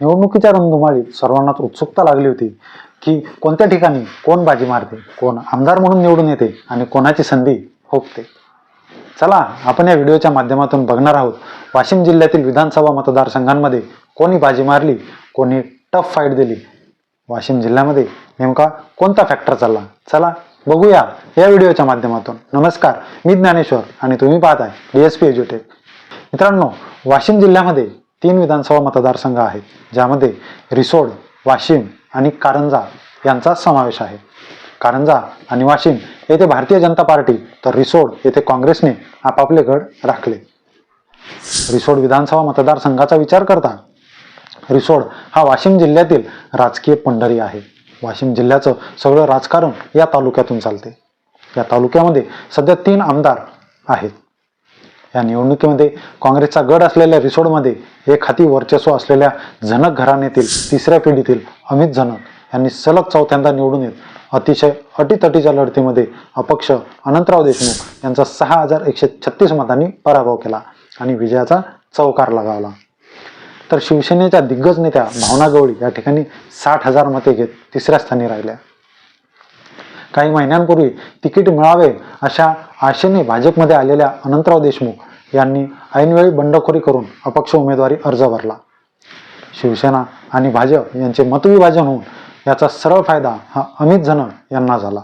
निवडणुकीच्या रणधुमाळीत सर्वांनाच उत्सुकता लागली होती की कोणत्या ठिकाणी कोण बाजी मारते कोण आमदार म्हणून निवडून येते आणि कोणाची संधी होपते. चला आपण या व्हिडिओच्या माध्यमातून बघणार आहोत वाशिम जिल्ह्यातील विधानसभा मतदारसंघांमध्ये कोणी बाजी मारली कोणी टफ फाईट दिली. वाशिम जिल्ह्यामध्ये नेमका कोणता फॅक्टर चालला? चला बघूया या व्हिडिओच्या माध्यमातून. नमस्कार मी ज्ञानेश्वर आणि तुम्ही पाहताय डी एस पी एज्युटेक मित्रांनो वाशिम जिल्ह्यामध्ये तीन विधानसभा मतदारसंघ आहेत ज्यामध्ये रिसोड वाशिम आणि कारंजा यांचा समावेश आहे. कारंजा आणि वाशिम येथे भारतीय जनता पार्टी तर रिसोड येथे काँग्रेसने आपापले गड राखले. रिसोड विधानसभा मतदारसंघाचा विचार करता रिसोड हा वाशिम जिल्ह्यातील राजकीय पंढरी आहे. वाशिम जिल्ह्याचं सगळं राजकारण या तालुक्यातून चालते. या तालुक्यामध्ये सध्या तीन आमदार आहेत. या निवडणुकीमध्ये काँग्रेसचा गड असलेल्या रिसोडमध्ये एक हाती वर्चस्व असलेल्या झनक घराण्यातील तिसऱ्या पिढीतील अमित झनक यांनी सलग चौथ्यांदा निवडून येत अतिशय अटीतटीच्या लढतीमध्ये अपक्ष अनंतराव देशमुख यांचा सहा हजार एकशे छत्तीस मतांनी पराभव केला आणि विजयाचा चौकार लगावला. तर शिवसेनेच्या दिग्गज नेत्या भावना गवळी या ठिकाणी साठ हजार मते घेत तिसऱ्या स्थानी राहिल्या. काही महिन्यांपूर्वी तिकीट मिळावे अशा आशेने भाजपमध्ये आलेल्या अनंतराव देशमुख यांनी ऐनवेळी बंडखोरी करून अपक्ष उमेदवारी अर्ज भरला. शिवसेना आणि भाजप यांचे मतविभाजन होऊन याचा सरळ फायदा हा अमित झनक यांना झाला.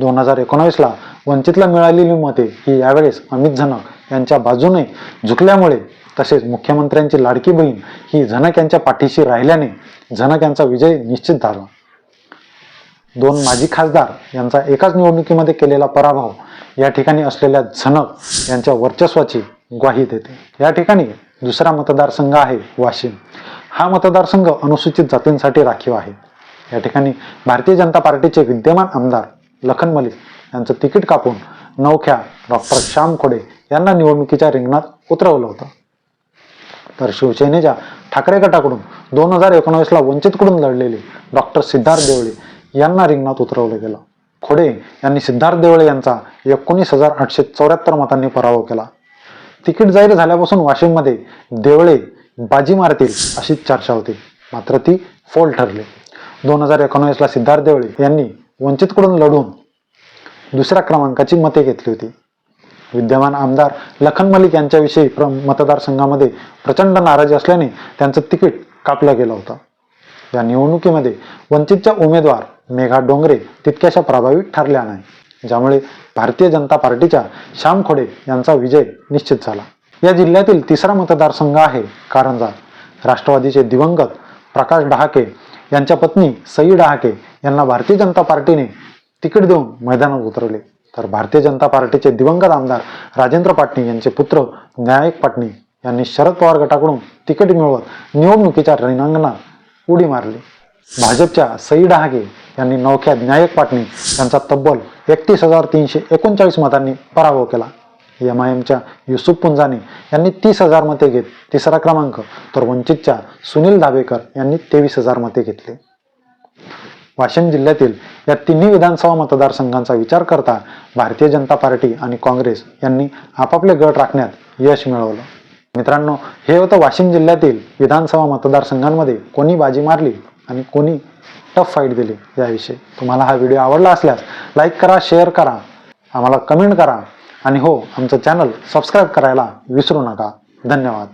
दोन हजार एकोणावीसला वंचितला मिळालेली मते ही यावेळेस अमित झनक यांच्या बाजूने झुकल्यामुळे तसेच मुख्यमंत्र्यांची लाडकी बहीण ही झनक यांच्या पाठीशी राहिल्याने झनक यांचा विजय निश्चित झाला. दोन माजी खासदार यांचा एकाच निवडणुकीमध्ये केलेला पराभव या ठिकाणी असलेल्या झनक यांच्या वर्चस्वाची ग्वाही देते. या ठिकाणी दुसरा मतदारसंघ आहे वाशिम. हा मतदारसंघ अनुसूचित जातींसाठी राखीव आहे. या ठिकाणी भारतीय जनता पार्टीचे विद्यमान आमदार लखन मलिक यांचं तिकीट कापून नवख्या डॉक्टर श्याम खोडे यांना निवडणुकीच्या रिंगणात उतरवलं होतं. तर शिवसेनेच्या ठाकरे गटाकडून दोन हजार एकोणावीसला वंचितकडून लढलेले डॉक्टर सिद्धार्थ देवळे यांना रिंगणात उतरवलं गेलं. खोडे यांनी सिद्धार्थ देवळे यांचा एकोणीस हजार आठशे चौऱ्याहत्तर मतांनी पराभव केला. तिकीट जाहीर झाल्यापासून वाशिममध्ये देवळे बाजी मारतील अशी चर्चा होती. मात्र ती फोल ठरली. दोन हजार एकोणवीसला सिद्धार्थ देवळे यांनी वंचितकडून लढून दुसऱ्या क्रमांकाची मते घेतली होती. विद्यमान आमदार लखन मलिक यांच्याविषयी प्र मतदारसंघामध्ये प्रचंड नाराजी असल्याने त्यांचं तिकीट कापलं गेलं होतं. या निवडणुकीमध्ये वंचितच्या उमेदवार मेघा डोंगरे तितक्याशा प्रभावी ठरल्या नाही. ज्यामुळे भारतीय जनता पार्टीच्या श्याम खोडे यांचा विजय निश्चित झाला. या जिल्ह्यातील तिसरा मतदारसंघ आहे कारंजा. राष्ट्रवादीचे दिवंगत प्रकाश डहाके यांच्या पत्नी सई डहाके यांना भारतीय जनता पार्टीने तिकीट देऊन मैदानात उतरवले. तर भारतीय जनता पार्टीचे दिवंगत आमदार राजेंद्र पाटणी यांचे पुत्र न्यायक पाटणी यांनी शरद पवार गटाकडून तिकीट मिळवत निवडणुकीच्या रणांगणात उडी मारली. भाजपच्या सई डहागे यांनी नौख्या न्यायक पाटणी यांचा तब्बल एकतीस हजार तीनशे एकोणचाळीस मतांनी पराभव केला. एम आय एमच्या युसुफ पुंजाने यांनी तीस हजार मते घेत तिसरा क्रमांक तर वंचितच्या सुनील दाभेकर यांनी तेवीस हजार मते घेतले. वाशिम जिल्ह्यातील या तिन्ही विधानसभा मतदारसंघांचा विचार करता भारतीय जनता पार्टी आणि काँग्रेस यांनी आपापले गट राखण्यात यश मिळवलं. मित्रांनो हे होतं वाशिम जिल्ह्यातील विधानसभा मतदारसंघांमध्ये कोणी बाजी मारली? आणि कोणी टफ फाईट दिली याविषयी. तुम्हाला हा व्हिडिओ आवडला असल्यास लाईक करा शेअर करा आम्हाला कमेंट करा. आणि हो आमचं चॅनल सबस्क्राईब करायला विसरू नका. धन्यवाद.